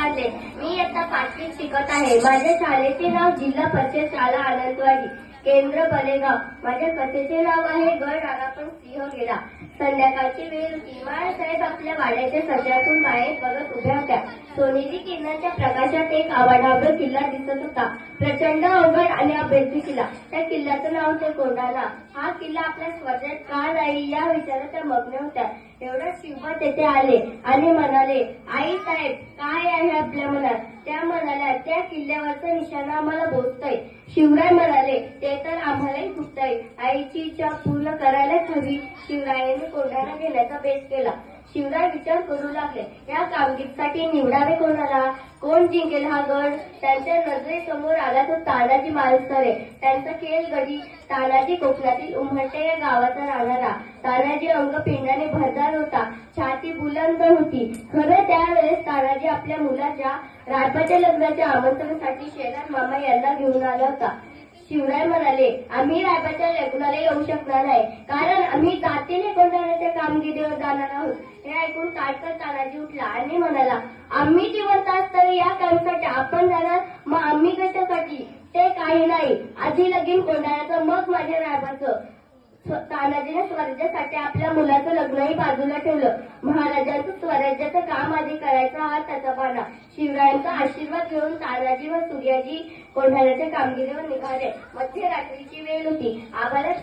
काढले मी आता पाचवीत शिकत आहे. माझ्या शाळेचे नाव जिल्हा परिषद शाळा आनंदवाडी केंद्र बलेगाव. माझ्या कथेचे नाव आहे गड आला पण सिंह गेला. संध्याकाळची वेळ होती साहेब आपल्या वाड्याच्या सज्जातून बाहेर बघत उभ्या होत्या. सोनेरी किरणाच्या प्रकाशात एक आवाडावर किल्ला दिसत होता. प्रचंड अवघड आणि अभेद्य किल्ला. त्या किल्ल्याचं नाव होतं कोंढाणा. हा किल्ला आपल्या स्वजात का नाही या विचारात त्या मग्न होत्या. एवढ्या शिवबा तेथे आले. आणि म्हणाले आई साहेब काय आहे आपल्या मनात त्या म्हणाल्या त्या किल्ल्यावरचा निशाणा आम्हाला बोचतोय शिवराय म्हणाले ते तर आम्हालाही फुटतंय आईची इच्छा पूर्ण करायलाच हवी. शिवरायाने कोंढाणा घेण्याचा बेस केला. शिवराय विचार करू लागले या कामगिरीसाठी निवडावे कोणाला? कोण जिंकेल हा गड त्यांच्या नजरेसमोर आला तो तानाजी मालसरे. त्यांचा खेळ गडी तानाजी कोकणातील उमरटे या गावाचा राहणारा. तानाजी अंग पिंडाने भरदार होता होती खरं त्यावेळेस तानाजी आपल्या मुलाच्या राजबाच्या लग्नाच्या आमंत्रणासाठी शेजार मामा यांना घेऊन आला होता. शिवराय म्हणाले आम्ही रायबाच्या लग्नाला येऊ शकणार नाही. कारण आम्ही जातीने कोंढाण्याच्या कामगिरीवर जाणार आहोत. हे ऐकून काटकर तानाजी उठला आणि म्हणाला आम्ही जिवंत असताना या कामासाठी आपण जाणार? मग आम्ही कशासाठी? ते काही नाही. आधी लगीन कोंढाण्याचं मग माझ्या रायबाचं तानाजीने स्वराज्यासाठी आपल्या मुलाचं लग्नही बाजूला ठेवलं. महाराजांचं स्वराज्याचं काम आधी करायचा हा त्याचा पाना शिवरायांचा आशीर्वाद घेऊन तानाजी व सूर्याजी कोंढाण्याच्या कामगिरीवर निघाले. मध्यरात्रीची वेळ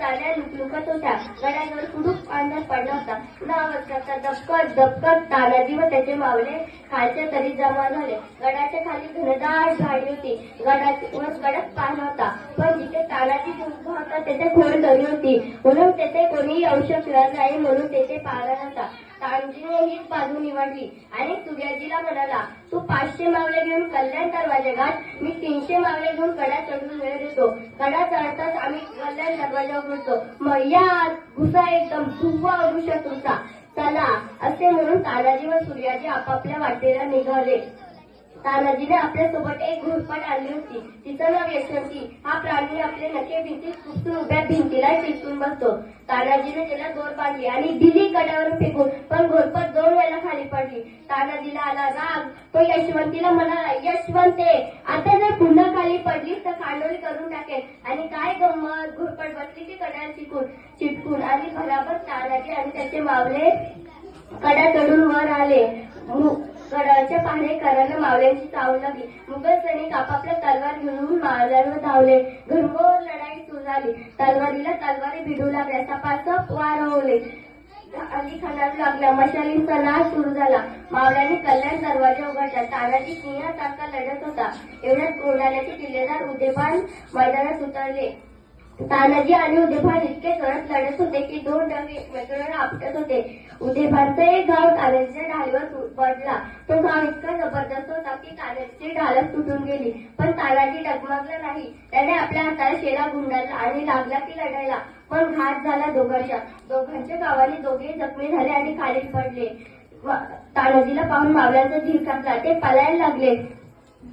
साऱ्या लुकलुकत होत्या. गडावर कुडूप अंधार पडला होता. नावाचा दबकत दबकत तानाजी व त्याचे मावले खालच्या तरी जमा झाले. गडाच्या खाली घनदाट झाडी होती. गडावर गडात पाहिला होता. पण जिथे तानाजी उभा होता तेथे खोल दरी होती. म्हणून तेथे कोणी येऊ शकणार नाही म्हणून तेथे पाहिला नव्हता तानजीने हीच बाजू निवडली आणि सूर्याजीला म्हणाला तू पाचशे येऊन कल्याण दरवाजा घाट मी तीनशे मावळे घेऊन कडा चढून वेळ देतो. कडा चढताच आम्ही कल्याण दरवाजा उघडतो मग या घुसा एकदम धुवा अडू तुमचा. चला असे म्हणून तानाजी व सूर्याजी आपापल्या वाटेला निघाले. तानाजीने आपल्यासोबत एक घुरपट आणली होती. तिचं नाव यशवंती. हा प्राणी आपले नखे भिंतीत पुसून उभ्या भिंतीला टिचून बसतो. तानाजीने त्याला दोर बांधली आणि दिली कड्यावर फेकून पण घोरपट दोन वेळेला खाली पडली. तानाजीला आला राग. तो यशवंतीला म्हणाला यशवंते आता जर पुन्हा खाली पडली तर कांडोळी करून टाकेल आणि काय गंमत? घोरपट बसली की कड्या चिकून चिटकून आणि भराभर तानाजी आणि त्याचे मावले कडा चढून वर आले. मु- पाहणे करायला मावळ्यांची चाव लागली मुघल सैनिक आपापल्या तलवार घेऊन मावळ्यांवर धावले. घनघोर लढाई सुरू झाली. तलवारीला तलवारी भिडू लागल्या. सपासप वारवले. अली खानाला लागल्या. मशालींचा नाश सुरू झाला. मावळ्यांनी कल्याण दरवाजा उघडला. तानाजी सिंहासारखा लढत होता. एवढ्यात कोंढाण्याचे किल्लेदार उदयपान मैदानात उतरले. तानाजी आणि उदयभान इतके जोरात लढत होते की दोन डग एकमेकांवर आपटत होते. उदयभानचा एक गाव तानाजीच्या ढालीवर तु- पडला तो गाव इतका जबरदस्त होता की तानाजीची ढालच तुटून गेली. पण तानाजी डगमगला नाही. त्याने आपल्या हाताला शेला गुंडाळला आणि लागला की लढायला पण घात झाला दोघांच्या. दोघांच्या गावाने दोघे जखमी झाले आणि खाली पडले. तानाजीला पाहून मावळ्यांचा धीर कापला ते पलायला लागले.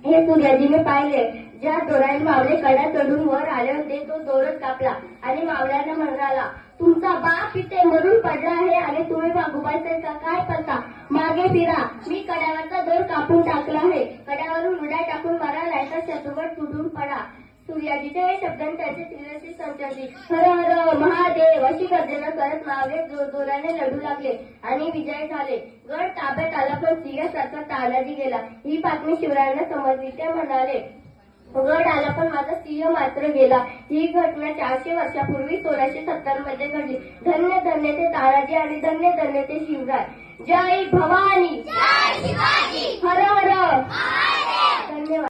हे सूर्याजीने पाहिले. ज्या दोराने मावळे कडा चढून वर आले होते तो दोरच कापला आणि मावळ्यांना म्हणाला तुमचा बाप इथे मरून पडला आहे आणि तुम्ही बागुबाई का काय करता? मागे फिरा. मी कड्यावरचा दोर कापून टाकला आहे. कड्यावरून उड्या टाकून मारा नाहीतर शत्रूवर तुटून पडा. सूर्याजीच्या हे शब्दांनी त्याचे तिरशी संचारली हर हर महादेव अशी गर्जना करत मागे जोर जोराने लढू लागले आणि विजय झाले. गड ताब्यात आला पण सिंह सारखा तालाजी गेला. ही बातमी शिवरायांना समजली ते म्हणाले गड आला पण माझा सिंह मात्र गेला. ही घटना चारशे वर्षापूर्वी सोळाशे सत्तरमध्ये घडली. धन्य धन्य ते तानाजी आणि धन्य धन्य ते शिवराय. जय भवानी! हर हर!